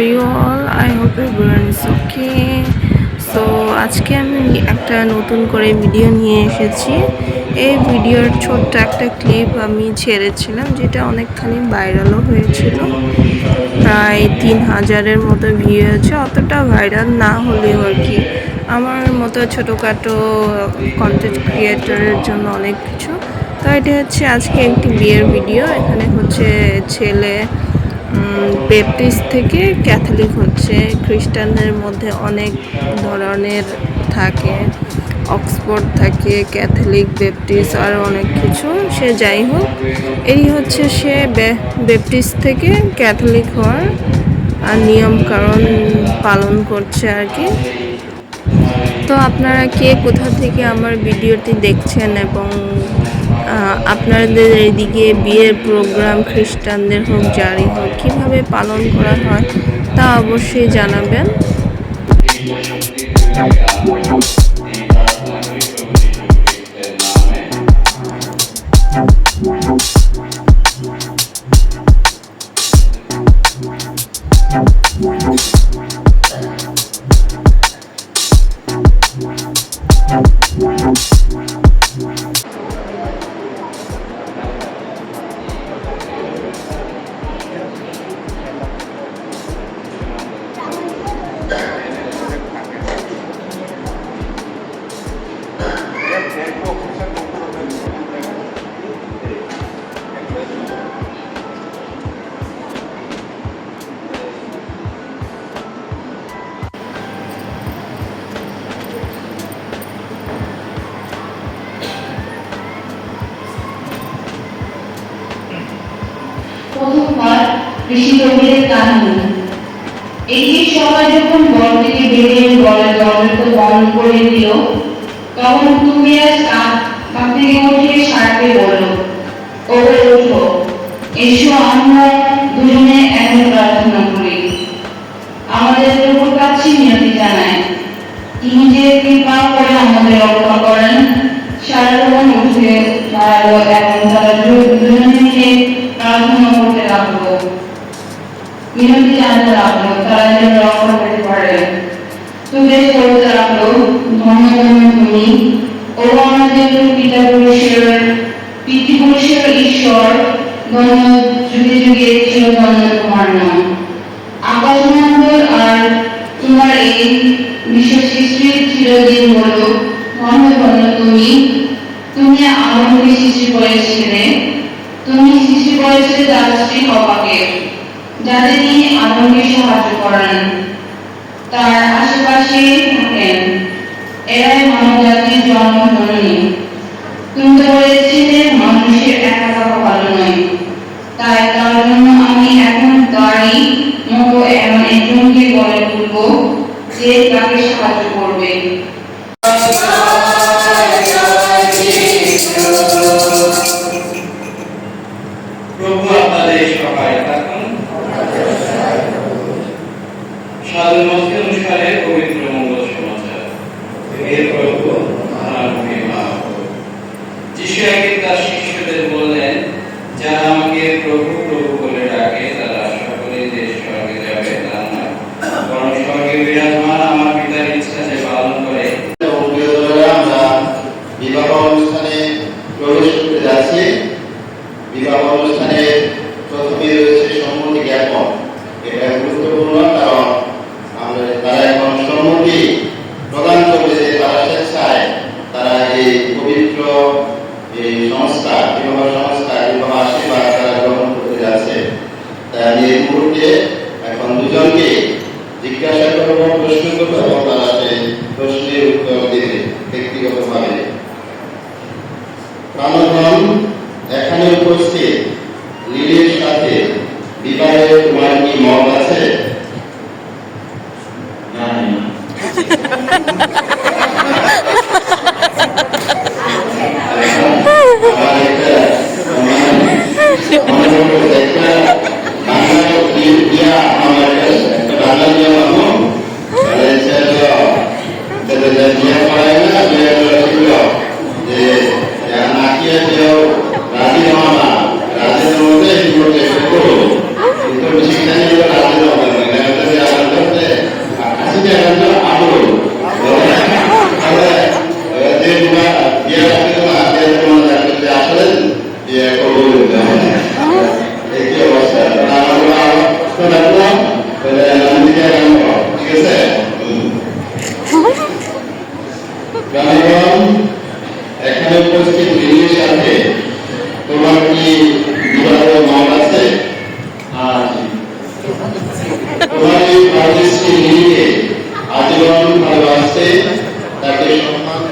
you all? I hope everyone is okay. So আজকে আমি একটা নতুন করে ভিডিও নিয়ে এসেছি। এই ভিডিওর ছোট্ট একটা ক্লিপ আমি ছেড়েছিলাম, যেটা অনেকখানি ভাইরালও হয়েছিল। প্রায় তিন হাজারের মতো ভিউ আছে, অতটা ভাইরাল না হলেও আর কি। আমার মতো ছোটোখাটো কন্টেন্ট ক্রিয়েটরের জন্য অনেক কিছু। তো এটা হচ্ছে আজকে একটি বিয়ের ভিডিও এখানে হচ্ছে ছেলে বেপটিস্ট থেকে ক্যাথলিক হচ্ছে। খ্রিস্টানদের মধ্যে অনেক ধরনের থাকে। অক্সফোর্ড থাকে, ক্যাথলিক, বেপটিস্ট, আর অনেক কিছু। সে যাই হোক, এই হচ্ছে সে বেপটিস্ট থেকে ক্যাথলিক হওয়ার আর নিয়মকানুন পালন করছে আর কি। তো আপনারা কে কোথা থেকে আমার ভিডিওটি দেখছেন এবং আপনাদের এইদিকে বিয়ের প্রোগ্রাম খ্রিস্টানদের হোক জারি হোক, কীভাবে পালন করা হয় তা অবশ্যই জানাবেন। বন্ধ করে দিল তখন তুমি উঠে সারতে বলল ওরে ওঠো এসো আমরা দুজনে প্রার্থনা করি। আমাদের প্রভুর কাছে মিনতি জানাই। তিনি যে কৃপা করে আমাদের রক্ষা করেন, সারাক্ষণ উঠে দাঁড়াল এবং তারা দুজনে মিলে প্রার্থনা করতে লাগল। মিনতি জানাতে লাগল তারা যেন রক্ষা করতে তুলে করতে লাগল ধন্যবাদ তুমি ও পিতা পুরুষের পিতৃপুরুষের ঈশ্বর ধন্য যুগে যুগে ছিল ধন্য তোমার নাম আকাশ আর তোমার এই বিশ্ব সৃষ্টির চিরদিন হলো ধন্য তুমি তুমি আমাকে সৃষ্টি করেছিলে। তুমি সৃষ্টি করেছিলে তার স্ত্রী হবাকে যাদের নিয়ে আদমকে সাহায্য করেন। তার আশেপাশে থাকেন। এরাই মানব জাতির জন্ম জননী তুমি তো বলেছিলে মানুষের একা থাকা ভালো নয়। তাই তার জন্য আমি এখন তারই মতো এমন একজনকে বলে তুলব যে তাকে সাহায্য করবে। She ain't got প্রশ্ন করব এবং তারা প্রশ্নের উত্তর দেবে ব্যক্তিগতভাবে। প্রাণধন এখানে উপস্থিত।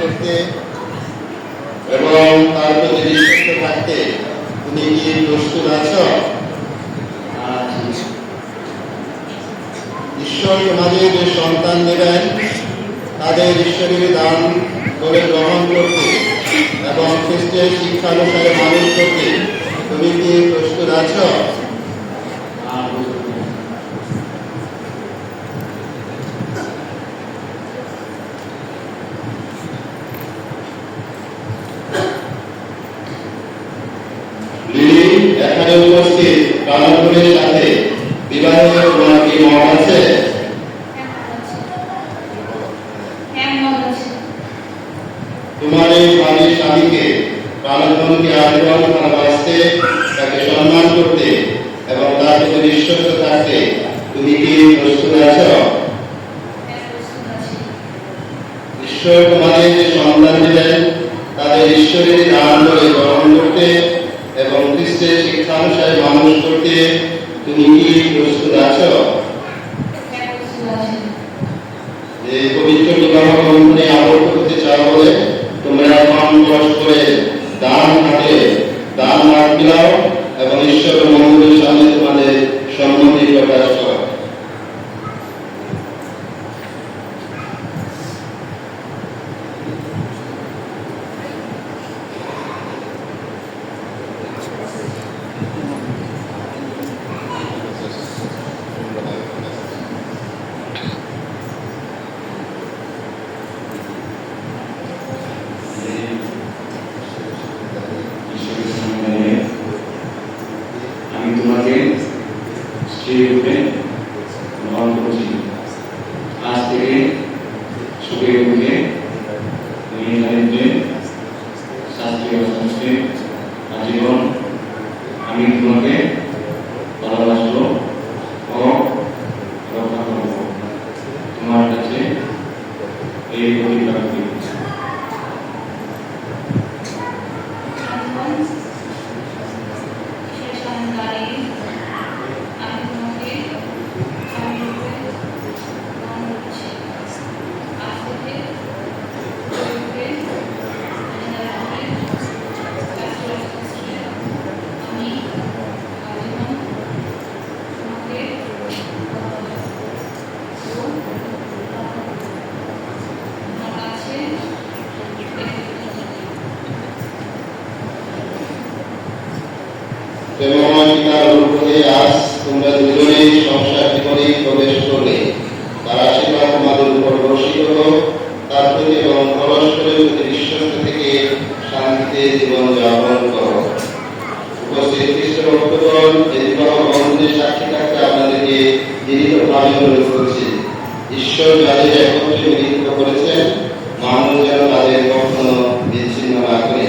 করতে এবং তার প্রতি বিশ্বস্ত থাকতে তুমি কি প্রস্তুত আছো? ঈশ্বর তোমাদের যে সন্তান দেবেন, তাদের ঈশ্বরের দান করে গ্রহণ করতে এবং খ্রিস্টের শিক্ষানুসারে মানুষ করতে তুমি কি প্রস্তুত আছো? তাকে সম্মান করতে এবং তার প্রতি তুমি কি প্রস্তুত ঈশ্বর তোমাদের যে সন্তান দিলেন, তাদের ঈশ্বরের দান করে করতে চাও বলে তোমরা কষ্ট করে দান দান এবং ঈশ্বর মন্দিরের সামনে তোমাদের সম্মতি প্রকাশ করো ঈশ্বরের সামনে দাঁড়িয়ে আমি তোমাকে স্ত্রী রূপে গ্রহণ করছি আজ থেকে সুখে দুঃখে মেয়ে শাস্ত্রীয় সংস্কৃতি আজীবন আমি তোমাকে ভালোবাসবো ও রক্ষা করব তোমার কাছে এই অধিকার দিচ্ছি প্রেমময় পিতার অনুগ্রহে আজ তোমরা দুজনেই সংসার জীবনে প্রবেশ করলে তার আশীর্বাদ তোমাদের উপর বর্ষিত হোক তার প্রতি এবং পরস্পরের প্রতি বিশ্বস্ত থেকে শান্তিতে জীবন যাপন করো উপস্থিত খ্রিস্ট ভক্তগণ এই বিবাহ বন্ধনের সাক্ষী থাকতে আপনাদেরকে দীর্ঘভাবে অনুরোধ করছি ঈশ্বর যাদের একত্রে মিলিত করেছেন মানুষ যেন তাদের কখনো বিচ্ছিন্ন না করে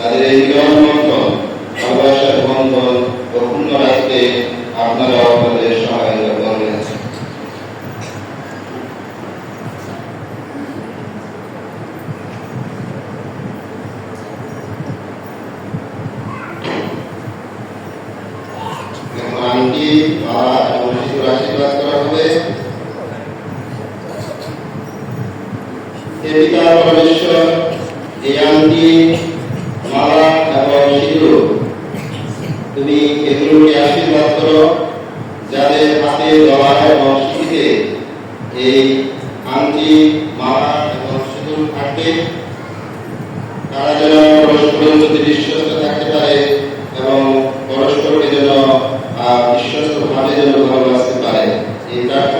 তাদের এই মিলন বন্ধন ভালোবাসার বন্ধন অক্ষুণ্ণ রাখতে আপনারা আপনাদের সহায়তা করবেন এখন আংটি মালা এবং শিশুর আশীর্বাদ করা হবে হে পিতা পরমেশ্বর এই আংটি মালা এবং সিঁদুর তুমি এগুলোকে আশীর্বাদ করো যাদের হাতে দেওয়া এবং স্মৃতিতে এই আন্টি মালা এবং সিঁদুর থাকে তারা যেন পরস্পরের প্রতি বিশ্বস্ত থাকতে পারে এবং পরস্পরকে যেন বিশ্বস্তভাবে যেন ভালোবাসতে পারে। এই প্রার্থনা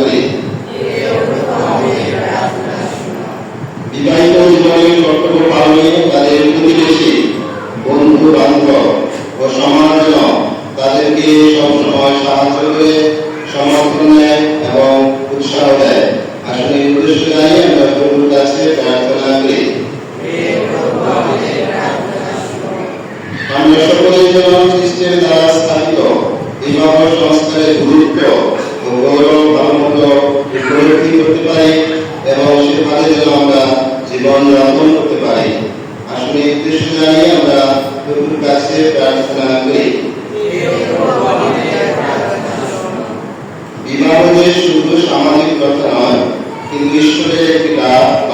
বলি? বিবাহিত জীবনের কর্তব্য পালনে তাদের প্রতিবেশী, বন্ধু বান্ধব ও সমাজজন তাদেরকে সবসময় সাহায্য করে, সমর্থন দেয় এবং উৎসাহ দেয়। Hallelujah.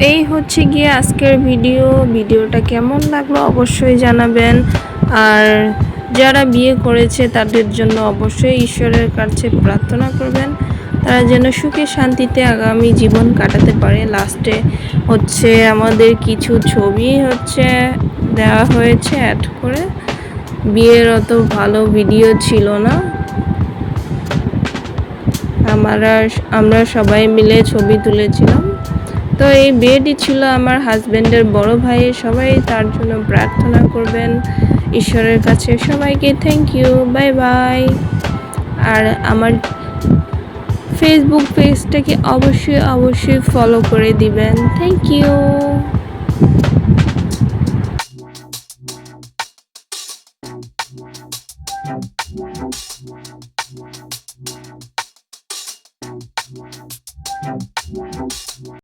এই হচ্ছে গিয়ে আজকের ভিডিও। ভিডিওটা কেমন লাগল অবশ্যই জানাবেন। আর যারা বিয়ে করেছে, তাদের জন্য অবশ্যই ঈশ্বরের কাছে প্রার্থনা করবেন। তারা যেন সুখে শান্তিতে আগামী জীবন কাটাতে পারে। লাস্টে হচ্ছে আমাদের কিছু ছবি হচ্ছে, দেওয়া হয়েছে অ্যাড করে। বিয়ের অত ভালো ভিডিও ছিল না। আমরা আমরা সবাই মিলে ছবি তুলেছিলাম। তো এই বিয়েটি ছিল আমার হাজব্যান্ডের বড় ভাই সবাই তার জন্য প্রার্থনা করবেন। ঈশ্বরের কাছে সবাইকে থ্যাংক ইউ বাই বাই আর আমার ফেসবুক পেজটাকে অবশ্যই অবশ্যই ফলো করে দিবেন। Thank you